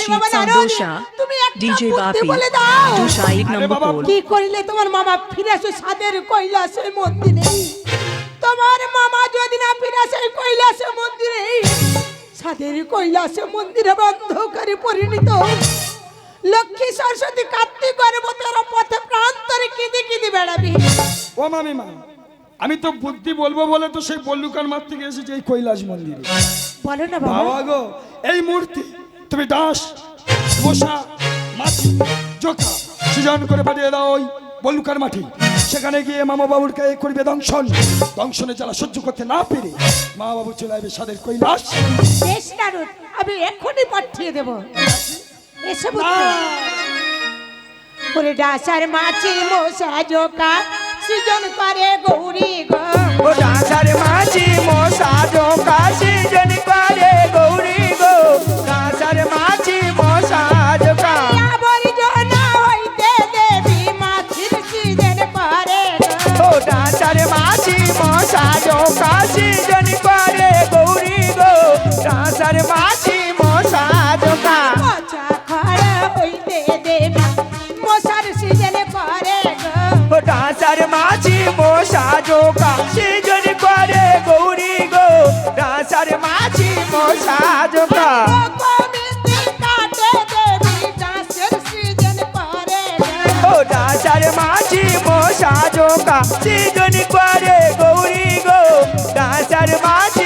এক নম্বর পোল কি করিলে তোমার মামা ফিরে আসে সাদের কৈলাসের মন্দিরে? তোমার মামা যদি না ফিরে আসে কৈলাসের মন্দিরে? সাদের কৈলাসে মন্দিরে বন্ধকারে পরিণত লক্ষ্মী সরস্বতী কার্তিক গর্ভতের পথে প্রান্তরে কেঁদে কেঁদে বেড়াবি। ও মামি মা আমি তো বুদ্ধি বলব বলে তো সেই বল্লুকার মাঠ থেকে এসেছি এই কৈলাস মন্দিরে। বলো না বাবা। বাবা গো এই মূর্তি তুমি দাস মশা মাছি জোকা সৃজন করে পাঠিয়ে দাও ওই বল্লুকার মাঠে। সেখানে গিয়ে মামা বাবুর গায়ে করবে দংশন। দংশনে জ্বালা সহ্য করতে না পেরে মা বাবু চলে আসবে সাদের কৈলাস। বেশ নারদ আমি এক্ষুনি পাঠিয়ে দেব। এসে ওরে ডাসার মাছি মশা জোকা সৃজন করে গৌরী গো। ও ডাঁসার মাঝি জোকা, সৃজন করে গৌরী গো ডাঁসার মাঝি মশা গো ও মাঝি মশা জোকা, সিজন করে গৌরী গো ডাঁসার মাঝি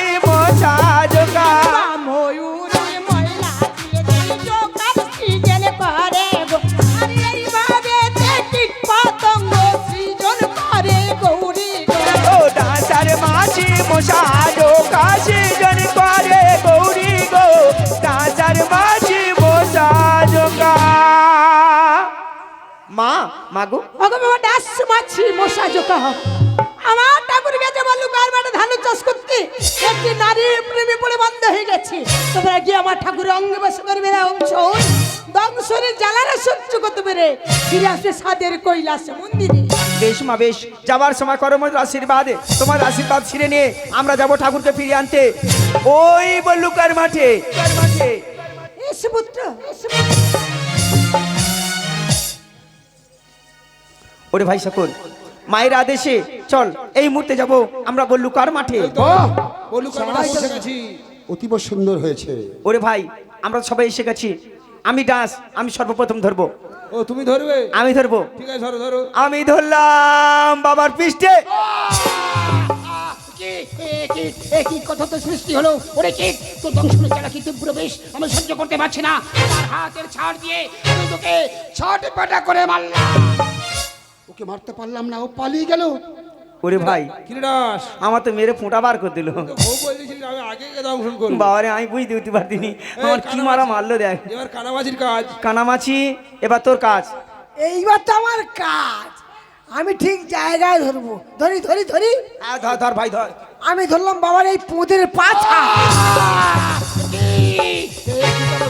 মশা জোকা সৃজন করে গৌরী গো ডাঁসার মাঝি মশা জোকা মা মাগো ওগো বাবা, ডাস মাছি মশা জোকা হোক আমার ঠাকুর গেছে বললু কার মানে ধান চাষ করতে। একটি নারী প্রেমে পড়ে বন্ধ হয়ে গেছে। তোমরা গিয়ে আমার ঠাকুরের অঙ্গে বসে করবে না, অংশ দংশনের জ্বালানা সহ্য করতে পেরে। ফিরে আসবে সাদের মন্দিরে। বেশ মা বেশ যাবার সময় করমর আশীর্বাদে। তোমার আশীর্বাদ ছিঁড়ে নিয়ে আমরা যাব ঠাকুরকে ফিরিয়ে আনতে। ওই বল্লুকার মাঠে। মাঠে পুত্র ওরে ভাই সকল মায়ের আদেশে চল এই মুহূর্তে যাব আমরা বল্লুকার মাঠে। অতীব সুন্দর হয়েছে। ওরে ভাই আমরা সবাই এসে গেছি। আমি ডান্স আমি সর্বপ্রথম ধরবো। ও তুমি ধরবে? আমি ধরবো। ঠিক আছে ধরো ধরো। আমি ধরলাম বাবার পৃষ্ঠে। কি কথা তো সৃষ্টি হলো? ওরে কি? তো দংশনের চালা কি তীব্র বেশ? আমি সহ্য করতে পারছি না। আমার হাতের ছাড় দিয়ে তোকে ছট পাটা করে মারলাম। ওকে মারতে পারলাম না ও পালিয়ে গেল। ওরে ভাই আমার তো মেরে ফোঁটা বার করে দিল। বাবারে আমি বুঝতে উঠতে পারতিনি। আমার কি মারা মারলো দেখ। এবার কানামাছির কাজ। কানামাছি এবার তোর কাজ। এইবার তো আমার কাজ। আমি ঠিক জায়গায় ধরবো। ধরি ধরি ধরি। ধর ধর ভাই ধর। আমি ধরলাম বাবার এই পোঁদের পাছা।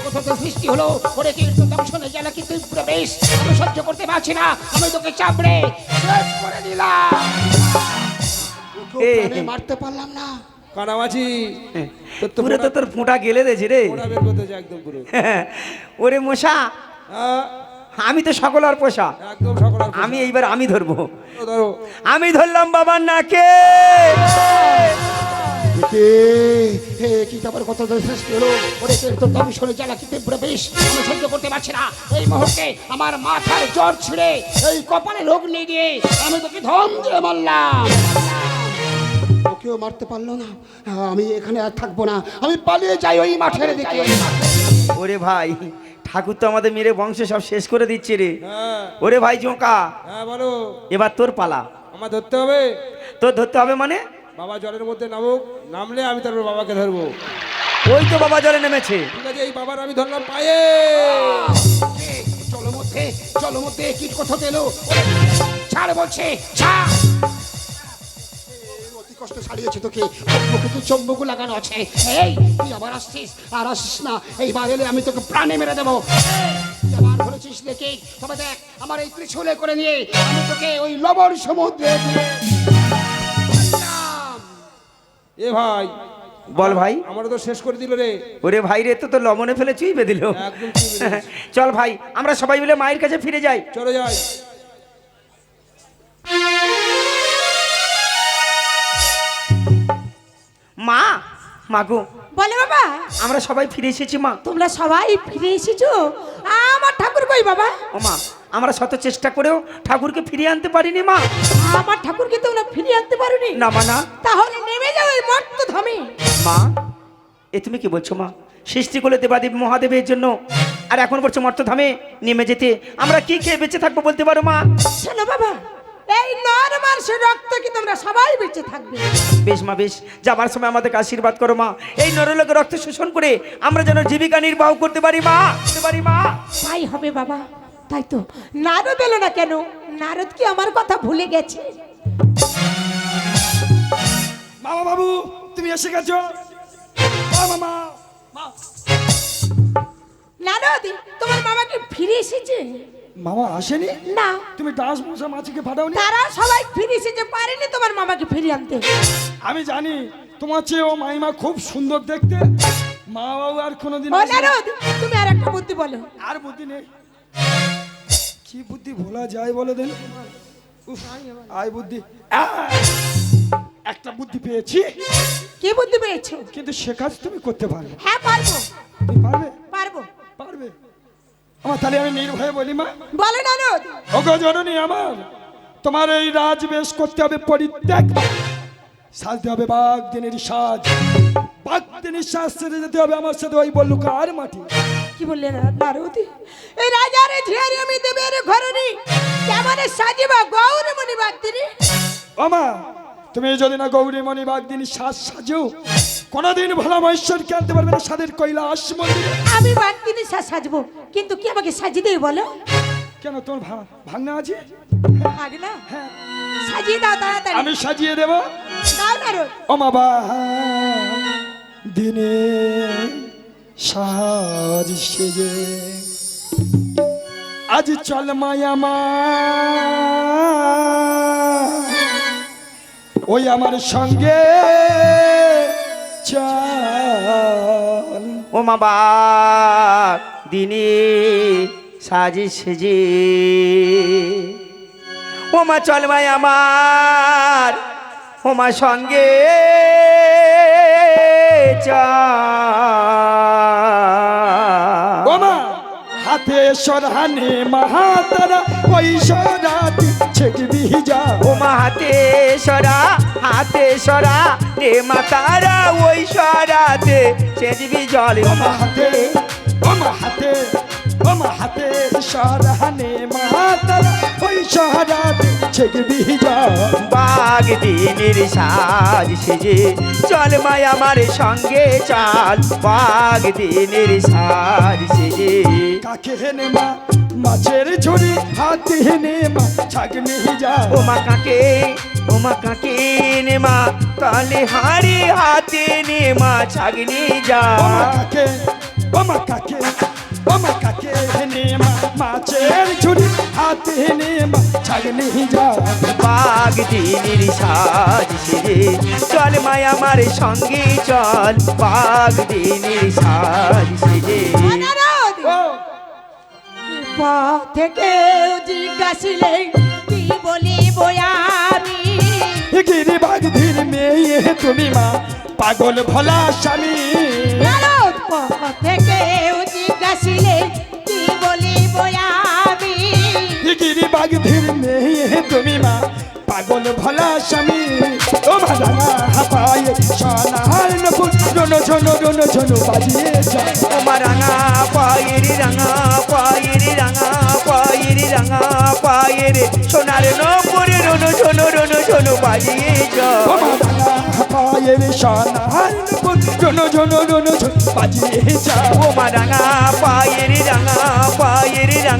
কথা সৃষ্টি হলো ওরে কীট তো দংশনের জ্বালা কি তীব্র বেশ আমি সহ্য করতে পারছি না আমি তোকে চাপড়ে শেষ করে দিলাম। মারতে পারলাম না। কানামাছি তো পুরো তো তোর ফোঁটা গেলে রে। একদম পুরো। ওরে মশা হ্যাঁ, আমি তো সকল আর পোষা। একদম সকল আমি এইবার আমি ধরবো। ধরো, ধরো আমি ধরলাম বাবার নাকে। কে হে কি কত ওরে জ্বালা তীব্র বেশ। আমি সহ্য করতে পারছি না। এই মুহূর্তে আমার মাথার জ্বর ছিঁড়ে এই কপালে রোগ নিয়ে গিয়ে আমি তোকে ধম দিয়ে মারলাম। ওকেও মারতে পারল না। আমি এখানে আর থাকব না। আমি পালিয়ে যাই ওই মাঠের দিকে। ওরে ভাই ঠাকুর তো আমাদের মেরে বংশ সব শেষ করে দিচ্ছে রে। হ্যাঁ। ওরে ভাই জোঁকা। হ্যাঁ বলো। এবার তোর পালা। আমার ধরতে হবে? তোর ধরতে হবে মানে? বাবা জলের মধ্যে নামুক নামলে আমি তারপর বাবাকে ধরবো। ওই তো বাবা জলে নেমেছে। ঠিক আছে এই বাবার আমি ধরলাম পায়ে। চলো মধ্যে চলো মধ্যে কি কথা দিল ছাড় বলছে ছাড়। অতি কষ্ট ছাড়িয়েছে তোকে। মুখে চম্বুক লাগানো আছে। এই তুই আবার আসছিস? আর আসিস না। এইবার এলে আমি তোকে প্রাণে মেরে দেবো। আবার ধরেছিস দেখে তবে দেখ আমার এই ত্রিশূলে করে নিয়ে আমি তোকে ওই লবণ সমুদ্রে। এ ভাই। বল ভাই। আমারও তো শেষ করে দিল রে। ওরে ভাই রে তো তো লবণে ফেলে চুইবে দিল। একদম চুইবে দিয়েছে। চল ভাই আমরা সবাই মিলে মায়ের কাছে ফিরে যাই। চলে যাই। মা মাগো বলে বাবা। আমরা সবাই ফিরে এসেছি মা। তোমরা সবাই ফিরে এসেছ? আমার ঠাকুর কই বাবা। ও মা আমরা শত চেষ্টা করেও ঠাকুরকে ফিরিয়ে আনতে পারিনি মা। আমার ঠাকুরকে তোমরা ফিরিয়ে আনতে পারোনি। না মা না। তাহলে নেমে যাও এই মর্ত ধামে। মা এ তুমি কি বলছো মা? সৃষ্টি করলে দেবাদেব মহাদেবের জন্য। আর এখন বলছো মর্তধামে নেমে যেতে। আমরা কি খেয়ে বেঁচে থাকব বলতে পারো মা? শোনো বাবা এই নর মাংসের রক্ত কি তোমরা সবাই বেঁচে থাকবে? বেশ মা বেশ। যাবার সময় আমাদেরকে আশীর্বাদ করো মা। এই নরলোকে রক্ত শোষণ করে আমরা যেন জীবিকা নির্বাহ করতে পারি মা। করতে পারি মা। তাই হবে বাবা। তাই তো নারদ এলো না কেন? নারদ কি আমার কথা ভুলে গেছে? মামা বাবু তুমি এসে গেছো? মামা নারদ তোমার মামা কি ফিরে এসেছে? মামা আসেনি? না। তুমি দাস মশা মাছিকে পাঠাওনি? তারা সবাই ফিরে এসেছে পারেনি তোমার মামাকে ফিরিয়ে আনতে। আমি জানি তোমার চেয়ে ও মাইমা খুব সুন্দর দেখতে। মা বাবু আর কোনোদিন ও। নারদ তুমি আর একটা বুদ্ধি বলো। আর বুদ্ধি নেই। কি বুদ্ধি ভোলা যায় বলে দেন? আয় বুদ্ধি! একটা বুদ্ধি পেয়েছি। কি বুদ্ধি পেয়েছ? কিন্তু সে কাজ তুমি করতে পারবে। হ্যাঁ পারব। তুমি পারবে? পারব। পারবে। আমার তাহলে আমি নির্ভয়ে বলি মা। বলো নারদ ওগো জননী আমার তোমার এই রাজবেশ করতে হবে পরিত্যাগ। সাজতে হবে বাঘ দিনের সাজ। বাঘ দিনের সাজ সেরে যেতে হবে আমার সাথে ওই বললু কার মাটি। কি বললে না- নারদ এই রাজার ঝিয়ারি আমি দেবের ঘরে নি কেমন সাজিবা গৌরমণি বাক্তিনি ওমা তুমি যদি না গৌরী মণি বাঘ দিনের সাজ সাজো কোনোদিন ভোলা মহেশ্বরকে আনতে পারবে না সাদের কৈলাস মন্দিরে। আমি বাক্তিনি সাজবো কিন্তু কি আমাকে সাজিয়ে দেবে বলো? কেন তোর ভা- ভাঙনা আছে? ভাগনা না। হ্যাঁ। সাজিয়ে দাও তাড়াতাড়ি। আমি সাজিয়ে দেব। দাও নারদ। ও বা দিনে সাজ সেজে। আজ চল মায়ামা ওই আমার সঙ্গে চল। ও মা বাপ, দিনে সাজে সেজে। ও মা চল ভাই আমার ও মা সঙ্গে চল। হাতে সরহানে মাহাতারা ওই সরাতি বিহি যা ও মা হাতেশ্বরা সরা হাতে সরা রে মাতারা ওই সরাতে চেঁচবি জল। ও মা ও ওমা ওমা হাতে সরহানে মাহাতারা ওই সরাতি ছেকবি যা বাঘ দিনের সাজ সেজে চল মাই আমার সঙ্গে চাল। বাঘ দিনের সাজ সেজে। কাকে হেনে মা? মাছের ঝুড়ি হাতে হেনে মা ছাগনি যা। ও মা কাকে? ও মা কাকে নে মা? তালে হাড়ি হাতে নে মা ছাগনি যা। ওমা কাকে? ওমা কাকে? ওমা কাকে হেনে মা মাছের ঝুড়ি হাতে হেনে মা ছাগনি যা বাঘ দিনের সাজ সেজে চল মাই আমার সঙ্গে চল বাঘ দিনের সাজ থেকে জিজ্ঞাসিলে কি বলিব আমি গিরি বাঘ ধীর মেয়ে তুমি মা পাগল ভোলা স্বামী থেকে জিজ্ঞাসিলে কি বলিব আমি? গিরি বাঘ ধীর মেয়ে তুমি মা। পাগল ভোলা স্বামী ও ভাঙা হাপায়ে। সোনার নকুল রনো ঝনো রনো ঝনো বাজিয়ে যায়। ওমা রাঙা পায়ের রাঙা পায়ের রাঙা পায়ের রাঙা পায়ের সোনার নপুরে রনো ঝনো রনো ঝনো বাজিয়ে যাও পায়ের সোনার নকুল রনো ঝনো রনো ঝনো বাজিয়ে যায়। ওমা রাঙা পায়ের রাঙা পায়ের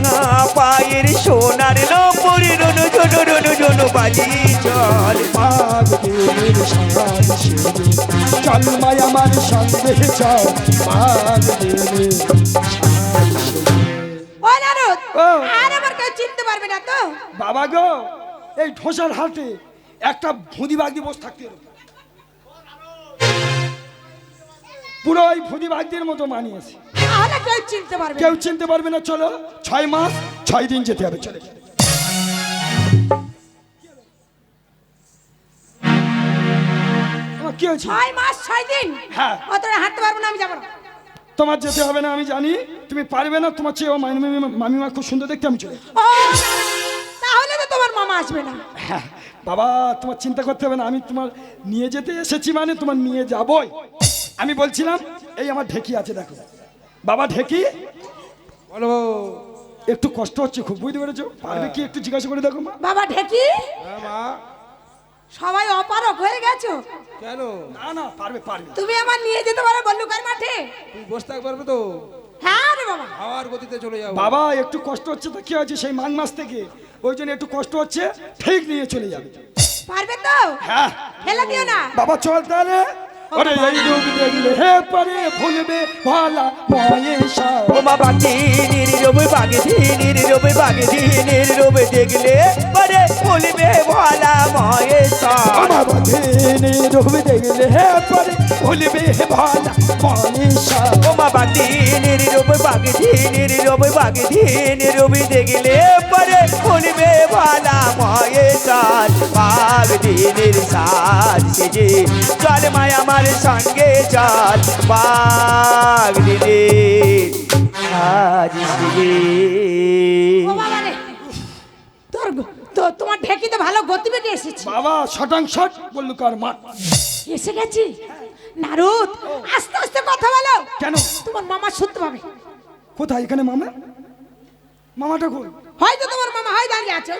রাঙা পায়ের সোনার নপুরে রনো রনো চল সাজ সেজে। চল মায় আমার সঙ্গে চল বাঘ সাজ ও নারদ আর আমার কেউ চিনতে পারবে না তো? বাবা গো এই ঠোসার হাটে একটা ভুঁদি বাগ দিয়ে বসে থাকতে পুরো ওই ফুদি বাগদির মতো মানিয়েছে। তাহলে কেউ চিনতে পারবে না। কেউ চিনতে পারবে না চলো। ছয় মাস ছয় দিন যেতে হবে চলে কি হয়েছে? ছয় মাস ছয় দিন? হ্যাঁ। অতটা হাঁটতে পারব না আমি যাব না। তোমার যেতে হবে না আমি জানি। তুমি পারবে না তোমার চেয়ে মামিমা খুব সুন্দর দেখতে আমি চলে তাহলে তো তোমার মামা আসবে না। হ্যাঁ, বাবা তোমার চিন্তা করতে হবে না আমি তোমার নিয়ে যেতে এসেছি মানে তোমার নিয়ে যাবই। আমি বলছিলাম এই আমার ঢেকি আছে দেখো। বাবা ঢেকি? বলো। একটু কষ্ট হচ্ছে খুব বুঝতে পেরেছ? পারবে কি একটু জিজ্ঞাসা করে দেখো মা। বাবা ঢেকি? হ্যাঁ মা। সবাই অপারক হয়ে গেছো? কেন? না না পারবে পারবে। তুমি আমার নিয়ে যেতে পারো বল্লুকার মাঠে। তুমি বসে থাকতে পারবে তো? হ্যাঁ রে বাবা। হাওয়ার গতিতে চলে যাব বাবা একটু কষ্ট হচ্ছে তো কি হয়েছে সেই মাঘ মাস থেকে? ওই জন্য একটু কষ্ট হচ্ছে ঠিক নিয়ে চলে যাবে। পারবে তো? হ্যাঁ। ফেলে দিও না। বাবা চল তাহলে। ওরে এই রূপ দেখলে হে পরে ভুলবে ভালা মহেশা ও মা বাতি নীরবে বাগে নীরবে বাগে নীরবে দেখলে পরে বলবে ভোলা মহেশা আমার বাঁধেনে রূপ দেখলে হে পরে ভুলবে ভালা মহেশা ও মা বাতি নীরবে বাগে নীরবে বাগে নীরবে দেখলে পরে মহেশা বাগ দিনের সাজ সেজে চল মায় আমার সঙ্গে চল বাগ দিনের সাজ সেজে। ও বাবা রে তোর তো তোমার ঢেকিতে ভালো গতিবেগে এসেছি। বাবা শটাংশট বললু কার মা এসে গেছি? নারুদ আস্তে আস্তে কথা বলো। কেন? তোমার মামা শুনতে পাবে। কোথায়? এখানে মামা? মামাটা কই হয়তো তোমার মামা হয় দাঁড়িয়ে আছে।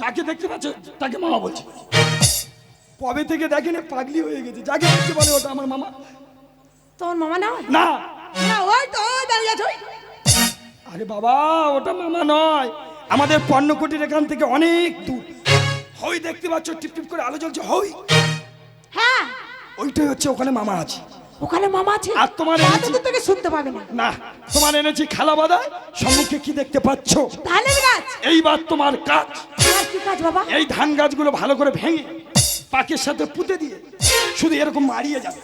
যাকে দেখতে পাচ্ছ তাকে মামা বলছে। কবে থেকে দেখেনি পাগলি হয়ে গেছে? যাকে দেখতে বলে ওটা আমার মামা। তোমার মামা না? না। না ওই তো দাঁড়িয়ে আছে। আরে বাবা ওটা মামা নয়। আমাদের পণ্যকুটির এখান থেকে অনেক দূর। হই দেখতে পাচ্ছ টিপ টিপ করে আলো জ্বলছে হই। হ্যাঁ। ওইটাই হচ্ছে ওখানে মামা আছে। ওখানে মামা আছে? আর তোমার এনেছি- থেকে শুনতে পাবে না। না তোমার এনেছি খালা বাদা সম্মুখে কি দেখতে পাচ্ছ? ধানের গাছ। এইবার তোমার কাজ। কি কাজ বাবা? এই ধান গাছগুলো ভালো করে ভেঙে পাকের সাথে পুঁতে দিয়ে শুধু এরকম মারিয়ে যাবে।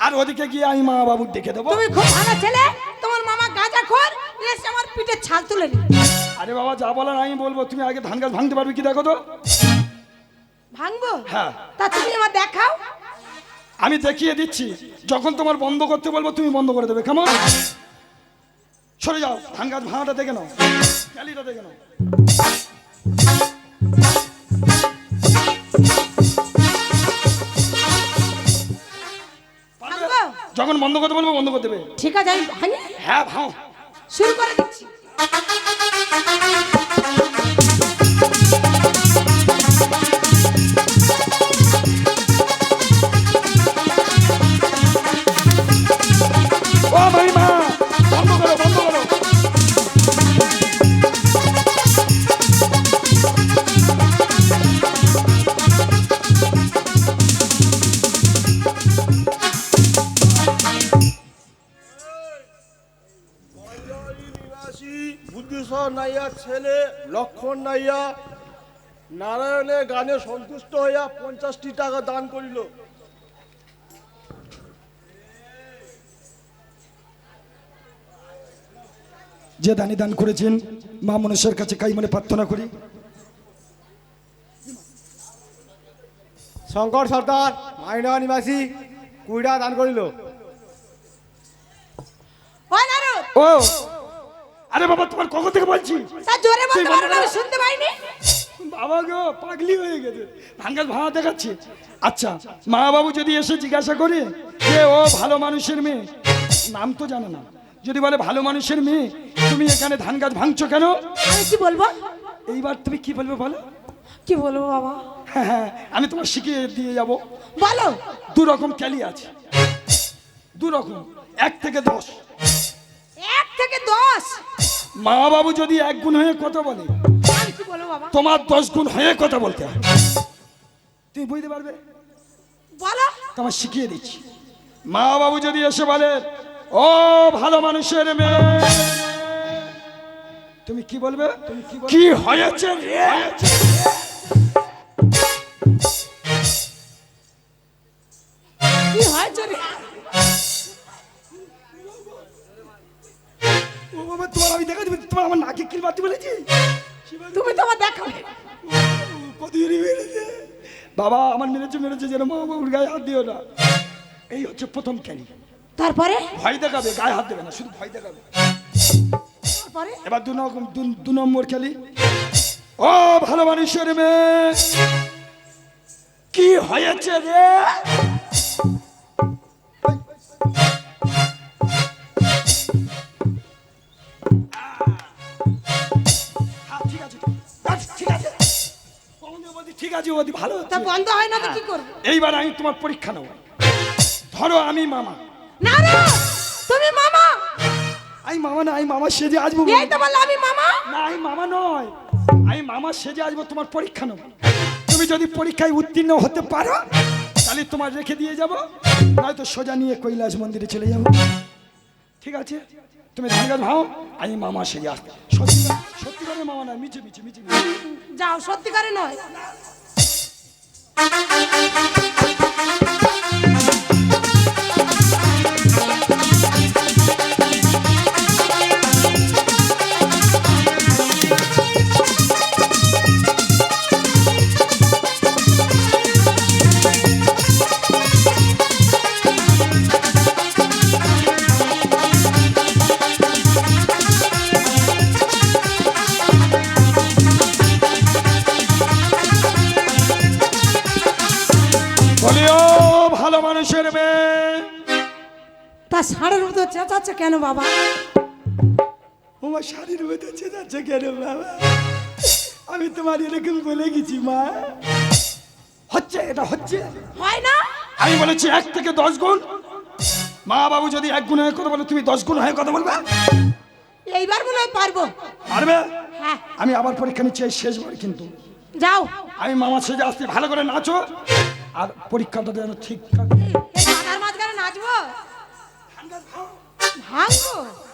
আর ওদিকে গিয়ে আমি মা বাবুর ডেকে দেবো। তুমি খুব ভালো ছেলে। তোমার মামা গাঁজা খোর আমার পিঠে ছাল তুলে নি আরে বাবা যা বলার আমি বলব। তুমি আগে ধান গাছ ভাঙতে পারবে কি দেখো তো? ভাঙবো? হ্যাঁ। তা তুমি আমার দেখাও। আমি দেখিয়ে দিচ্ছি। যখন তোমার বন্ধ করতে বলব তুমি বন্ধ করে দেবে। কেমন সরে যাও। ধান গাছ ভাঙাটা দেখে নাও। ক্যালিটা দেখে নাও। যখন বন্ধ করতে বলব বন্ধ করে দেবে। ঠিক আছে আমি ভাঙি। হ্যাঁ ভাঙো। শুরু করে দিচ্ছি। নাইয়া নারায়ণের গানে সন্তুষ্ট হইয়া পঞ্চাশটি টাকা দান করিল। যে দানি দান করেছেন মা মনুষ্যের কাছে কাই মনে প্রার্থনা করি? শঙ্কর সর্দার মাইনা নিবাসী কুড়িটা দান করিল। ও! আরে বাবা তোমার কখন থেকে বলছি? তা জোরে বলতে পারো না না। শুনতে পাইনি। বাবা গো পাগলি হয়ে গেছে। ভাঙ্গাল ভাঙা দেখাচ্ছে। আচ্ছা মা বাবু যদি এসে জিজ্ঞাসা করে যে ও ভালো মানুষের মেয়ে নাম তো জানে না। যদি বলে ভালো মানুষের মেয়ে তুমি এখানে ধান গাছ ভাঙছো কেন? আমি কি বলব? এইবার তুমি কি বলবে বলো? কি বলব বাবা? হ্যাঁ হ্যাঁ আমি তোমার শিখিয়ে দিয়ে যাব। বলো। দু রকম ক্যালি আছে। দু রকম। এক থেকে দশ। এক থেকে দশ? মা বাবু যদি এক গুণ হয়ে কথা বলে তোমার দশ গুণ হয়ে কথা বলতে তুমি বুঝতে পারবে? বলো। তোমার শিখিয়ে দিচ্ছি। মা বাবু যদি এসে বলে ও ভালো মানুষের মেয়ে তুমি কি বলবে? কি হয়েছে রে? ও বাবা তোমার আমি দেখা দিবি তোমার আমার নাকে কিল মারতে বলেছি। তুমি তো আমার দেখাবে কত মেরেছে। বাবা আমার মেরেছে মেরেছে যেন মা বাবুর গায়ে হাত দিও না। এই হচ্ছে প্রথম ক্যানি তারপরে? ভয় দেখাবে গায়ে হাত দেবে না শুধু ভয় দেখাবে। তারপরে? এবার দু দু- দু নম্বর খেলি ও ভালো মানুষের মেয়ে। কি হয়েছে রে? ঠিক আছে ওদি ভালো তা। বন্ধ হয় না তো কি করব? এইবার আমি তোমার পরীক্ষা নেব। ধরো আমি মামা। না রে! তুমি মামা! আমি মামা না আমি মামা সেজে আসব এই তো বলল আমি মামা? না আমি মামা নয়। আমি মামা সেজে আসব তোমার পরীক্ষা নেব। তুমি যদি পরীক্ষায় উত্তীর্ণ হতে পারো তাহলে তোমার রেখে দিয়ে যাব। নয়তো সোজা নিয়ে কৈলাস মন্দিরে চলে যাব। ঠিক আছে? তুমি ধান গাছ ভাও আমি মামা সেই আসব সত্যি সত্যি করে মামা নয়, মিছে মিছে মিছে। যাও সত্যিকারে নয় তা ষাঁড়ের মতো চেঁচাচ্ছে কেন বাবা? আমার শাড়ির মধ্যে চেঁচাচ্ছে কেন বাবা? আমি তোমার এরকম বলে গেছি মা। হচ্ছে এটা হচ্ছে। হয় না? আমি বলেছি এক থেকে দশ গুণ। মা বাবু যদি এক গুণ হয়ে কথা বলে তুমি দশ গুণ হয়ে কথা বলবে? এইবার মনে হয় পারব। পারবে? হ্যাঁ। আমি আবার পরীক্ষা নিচ্ছি শেষবার কিন্তু। যাও। আমি মামা সেজে আসতে ভালো করে নাচো। আর পরীক্ষাটা যেন ঠিক ভাঙবো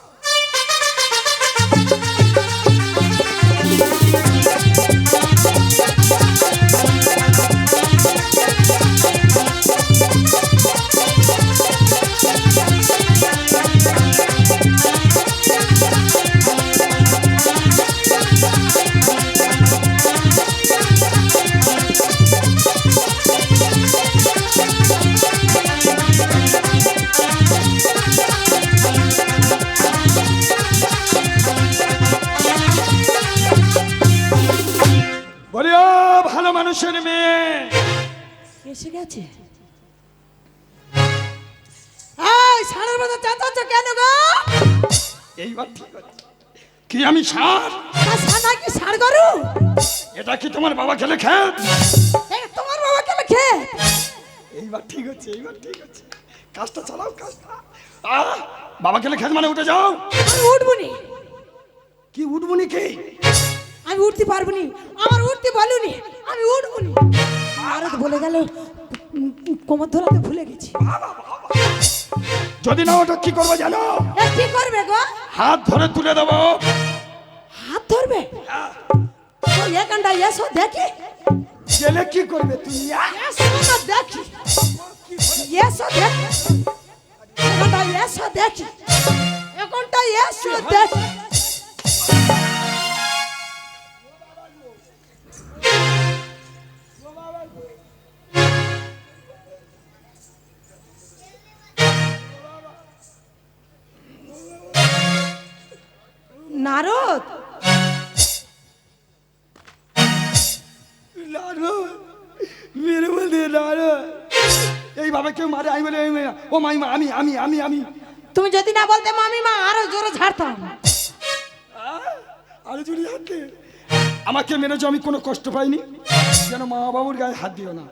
গেছে এই ষাঁড়ের মতো চেঁচাচ্ছে কেন গো? এইবার ঠিক আছে কি আমি সার তা ষাঁড় নাকি ষাঁড় গরু? এটা কি তোমার বাবা খেলে খেত? এই তোমার বাবা কেন খেয়ে এইবার ঠিক আছে এইবার ঠিক আছে। কাজটা চালাও কাজটা। আহ, বাবা খেলে খেত মানে উঠে যাও। আমি উঠবনি। কি উঠবুনি কি? আমি উঠতে পারব নি আমার উঠতে বলুনি। আমি উঠবনি। নারদ বলে গেল কোমর ধরাতে ভুলে গেছি। যদি না ওটা কি করব জানো? কি করবে গো? হাত ধরে তুলে দেবো। হাত ধরবে? এখানটা এসো দেখি। গেলে কি করবে তুমি দেখি। এসো দেখি। এখানটা এসো দেখি। এখানটা এসো দেখি। নারদ? লালো মেরে বলতে লালো এইভাবে কেউ মারে আমি বলে "এই ও মাইমা আমি আমি আমি আমি। তুমি যদি না বলতে মামি মা আরও জোরে ঝাড়তাম। আরে চলে যাচ্ছে আমাকে মেরেছো আমি কোনো কষ্ট পাইনি। যেন মা বাবুর গায়ে হাত দিও না।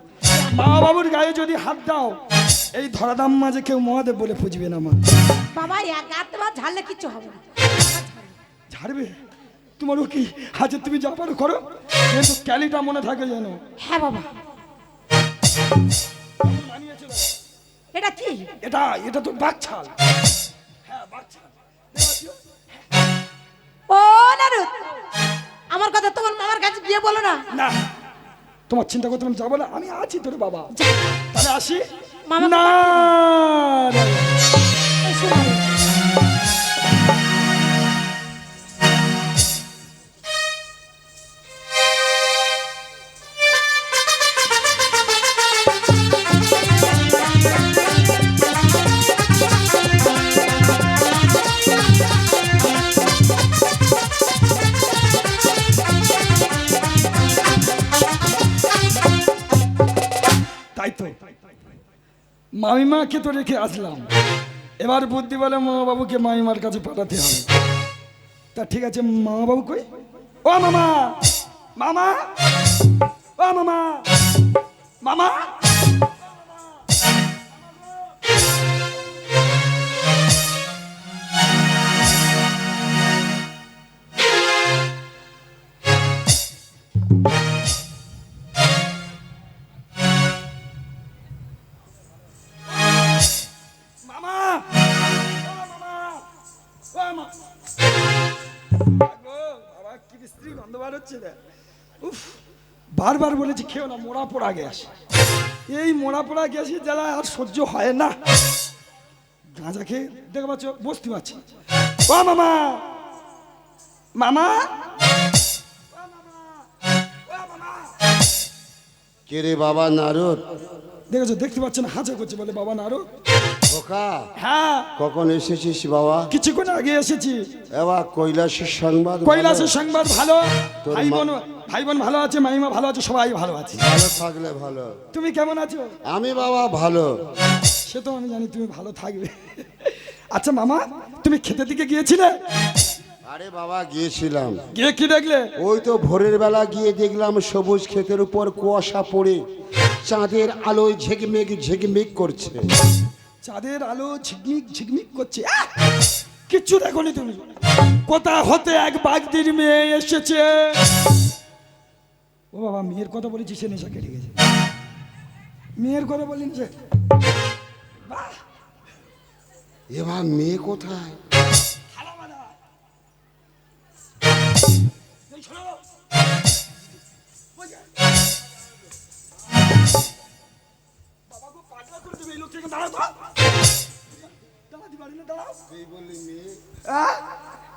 মা বাবুর গায়ে যদি হাত দাও এই ধরাধাম মাঝে কেউ মহাদেব বলে পুজবে না মা। বাবা এক বা ঝাড়লে কিচ্ছু হবে না। ছাড়বে? তোমারও কি আচ্ছা তুমি যা পারো করো। কিন্তু ক্যালিটা মনে থাকে যেন। হ্যাঁ বাবা। এটা কি? এটা এটা তো বাচ্চাল হ্যাঁ বাচ্চাল ও নারদ! আমার কথা তোমার মামার কাছে গিয়ে বলো না। না। তোমার চিন্তা করতে আমি যাব না। আমি আছি তোর বাবা। তাহলে আসি। মামা না মামিমাকে তো রেখে আসলাম। এবার বুদ্ধি বলে মা বাবুকে মামিমার কাছে পাঠাতে হবে। তা ঠিক আছে মা বাবু কই? ও মামা! মামা! ও মামা! মামা! বার উফ বারবার বলেছি খেও না মোড়া পোড়া গ্যাস। এই মোড়া পোড়া গ্যাসের জ্বালা আর সহ্য হয় না। গাঁজা খেয়ে দেখতে পাচ্ছ বসতে পারছি। ও মামা মামা কে রে বাবা নারদ? দেখেছ দেখতে পাচ্ছেন হাঁচা করছে বলে বাবা নারো খোকা হ্যাঁ। কখন এসেছিস বাবা? কিছুক্ষণ আগে এসেছি। এবার কৈলাসের সংবাদ কৈলাসের সংবাদ ভালো। ভাই বোন ভাই বোন ভালো আছে মাইমা ভালো আছে সবাই ভালো আছে। ভালো থাকলে ভালো। তুমি কেমন আছো? আমি বাবা ভালো। সে তো আমি জানি তুমি ভালো থাকবে। আচ্ছা মামা তুমি খেতে দিকে গিয়েছিলে? আরে বাবা গিয়েছিলাম। গিয়ে কি দেখলে? ওই তো ভোরের বেলা গিয়ে দেখলাম সবুজ ক্ষেতের উপর কুয়াশা পড়ে চাঁদের আলোয় ঝিকমিক ঝিকমিক করছে। চাঁদের আলো ঝিকমিক ঝিকমিক করছে! কিচ্ছু দেখোনি তুমি। কোথা হতে এক বাগদির মেয়ে এসেছে? ও বাবা মেয়ের কথা বলেছি সে নেশা কেটে গেছে। মেয়ের কথা বলিনি সে? এবার মেয়ে কোথায়!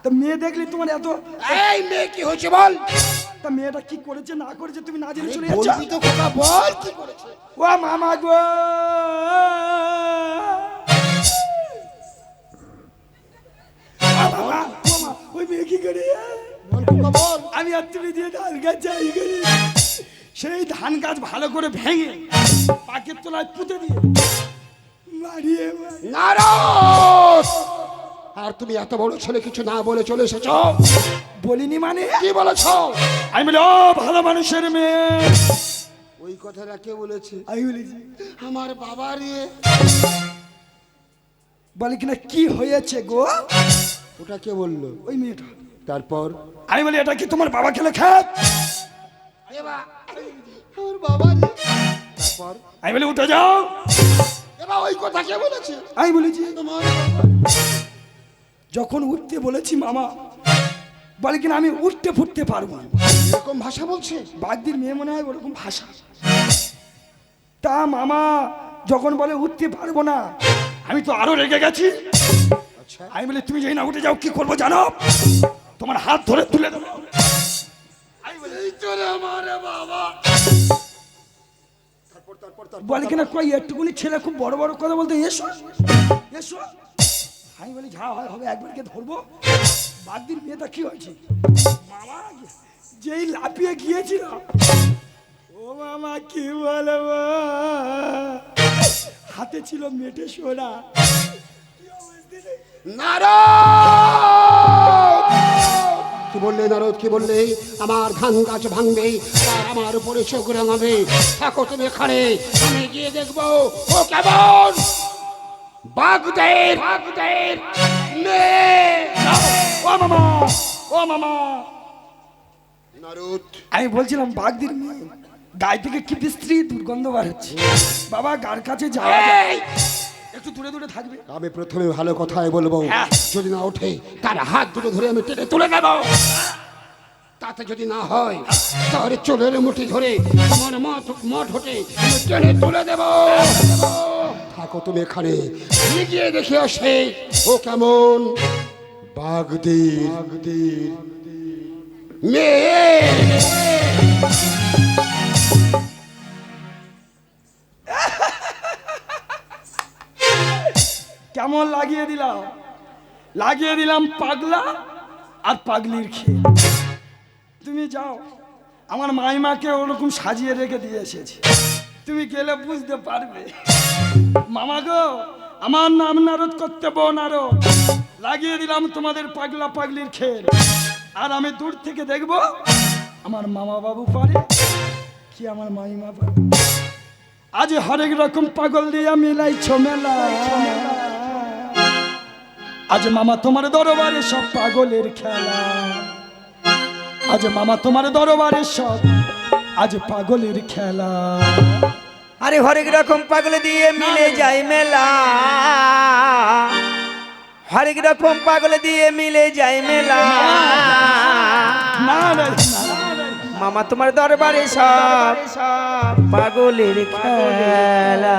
তা মেয়ে দেখলি তোমার এত এই মেয়ে কি হয়েছে বল? তা মেয়েটা কি করেছে না করেছে তুমি না জেনে চলে যাচ্ছ? তো খোকা বল কি করেছে। ও মামা গো! ওই মেয়ে কি করে? আমি আর তুমি দিয়ে ধান গাছ যাই করি সেই ধান গাছ ভালো করে ভেঙে পাকের তলায় পুঁতে দিয়ে মারিয়ে মারিয়ে- নারদ! আর তুমি এত বড় ছেলে কিছু না বলে চলে এসেছ? বলিনি মানে? কি বলেছ? আমি বলি ও ভালো মানুষের মেয়ে। ওই কথাটা কে বলেছে? আমি বলেছি আমার বাবা রে। বলে কিনা কি হয়েছে গো? ওটা কে বলল? ওই মেয়েটা। তারপর? আমি বলি এটা কি তোমার বাবা খেলে খাত আমার বাবা রে। তারপর? আমি বলি উঠে যাও। এবার ওই কথা কে বলেছে? আমি বলেছি তোমার যখন উঠতে বলেছি মামা বলে কিনা আমি উঠতে ফুটতে পারব না। এরকম ভাষা বলছে? বাগদির মেয়ে মনে হয় ওরকম ভাষা। তা মামা যখন বলে উঠতে পারব না আমি তো আরও রেগে গেছি। আচ্ছা। আমি বলি তুমি যাই না উঠে যাও কি করব জানো? তোমার হাত ধরে তুলে দেবো। বলে কিনা কই একটুকুনি ছেলে খুব বড় বড় কথা বলতে এসো এসো। আমি বলি, যা হয় হবে একবারকে ধরবো। বাগদির মেয়েটা কি হয়েছে? মামা যেই লাফিয়ে গিয়েছিল। ও মামা, কি বলব হাতে ছিল মেটে সোনা। নারদ! কি বললে নারদ, কি বললে? আমার ধান গাছ ভাঙবে, আর আমার উপরে চোখ রাঙাবে। থাকো তুমি এখানে, আমি গিয়ে দেখব ও কেমন? বাগদের বাগদের মেয়ে ও মামা ও মামা। নারদ। আমি বলছিলাম বাগদির মেয়ে। গায়ে থেকে কি স্ত্রী দুর্গন্ধ বার হচ্ছে? বাবা গার কাছে যাওয়া। একটু দূরে দূরে থাকবে। আমি প্রথমে ভালো কথাই বলব। হ্যাঁ। যদি না ওঠে তার হাত দুটো ধরে আমি টেনে তুলে দেব তাতে যদি না হয় তাহলে চোরের মুঠি ধরে আমার মঠ মঠ হটে টেনে তুলে দেব থাকো তুমি এখানে। আমি গিয়ে দেখে আসে ও কেমন? বাগদির বাগদির। মেয়ে। কেমন লাগিয়ে দিলাম? লাগিয়ে দিলাম পাগলা আর পাগলির খেয়ে। তুমি যাও, আমার মাইমাকে ওরকম সাজিয়ে রেখে দিয়ে এসেছি। তুমি গেলে বুঝতে পারবে। মামা গো, আমার নাম নারদ করতে বোন নারদ। লাগিয়ে দিলাম তোমাদের পাগলা পাগলির খেল। আর আমি দূর থেকে দেখব আমার মামা বাবু পারে, কি আমার মাইমা পারে আজ হরেক রকম পাগল দিয়া মিলাইছ মেলা। আজ মামা তোমার দরবারে সব পাগলের খেলা। আজ মামা তোমার দরবারে সব আজ পাগলের খেলা। আরে হরেক রকম পাগল দিয়ে মিলে যায় মেলা। হরেক রকম পাগল দিয়ে মিলে যায় মেলা। মামা তোমার দরবারে সব পাগলের খেলা।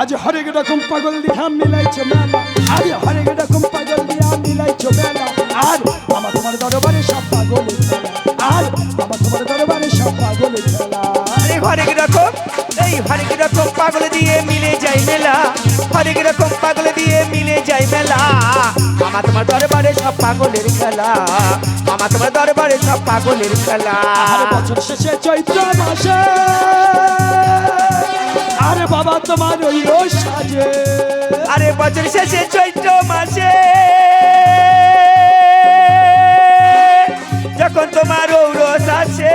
আজ হরেক রকম পাগল দিয়া মিলাইছ মেলা। আজ হরেক রকম পাগল দিয়া মিলাইছ মেলা। আর মামা তোমার দরবারে সব পাগলের খেলা। আর পাগলের খেলা আরে হরেক রকম এই হরেক রকম পাগল দিয়ে মিলে যায় মেলা। হরেক রকম পাগল দিয়ে মিলে যায় মেলা। মামা তোমার দরবারে সব পাগলের খেলা। মামা তোমার দরবারে সব পাগলের খেলা। বছর শেষে চৈত্র মাসে আরে বাবা তোমার ওই সাজে। আরে বছর শেষে চৈত্র মাসে। যখন তোমার ঔরস আছে।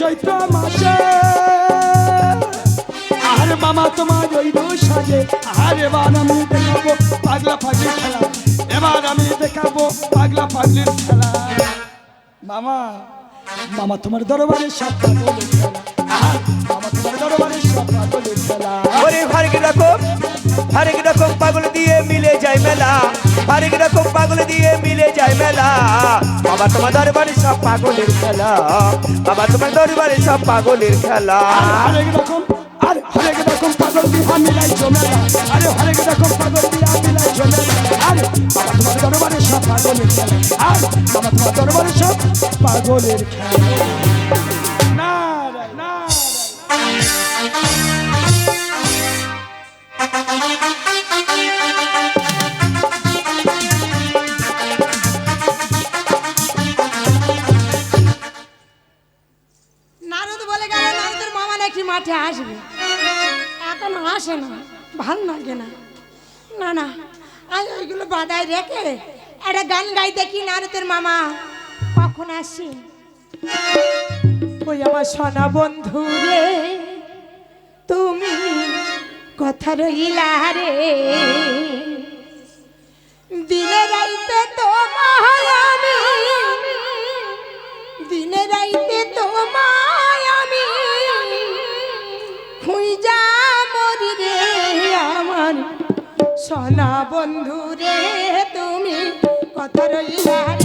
চৈত্র মাসে আরে মামা তোমার ওই রোজ আছে আর এবার আমি দেখাবো পাগলা পাগলির খেলা। এবার আমি দেখাবো পাগলা পাগলির খেলা। মামা মামা তোমার দরবারে সব পাগলের মামা তোমার দরবারে সব পাগলের খেলা ওরে হরেক রকম হরেক রকম পাগল দিয়ে মিলে যায় মেলা। হরেক রকম পাগল দিয়ে মিলে যায় মেলা। বাবা তোমার দরবারে সব পাগলের খেলা। বাবা তোমার দরবারে সব পাগলের খেলা। হরেক রকম আর হরেক রকম পাগল বিহা মিলাই জমেলা। আরে হরেক রকম পাগল বিহা মিলাই জমেলা। আরে বাবা তোমার দরবারে সব পাগলের খেলা। আর বাবা তোমার দরবারে সব পাগলের খেলা। মাঠে আসবে। এখন আসে না, ভালো লাগে না। না না আজ ওইগুলো বাদায় রেখে একটা গান গাই দেখি নারদের মামা? কখন আসে? ওই আমার সোনা বন্ধু রে, তুমি কথা রইলা রে। দিনে রাইতে তোমায় আমি, দিনে রাইতে তোমায় সোনা বন্ধু রে তুমি কথা রইলা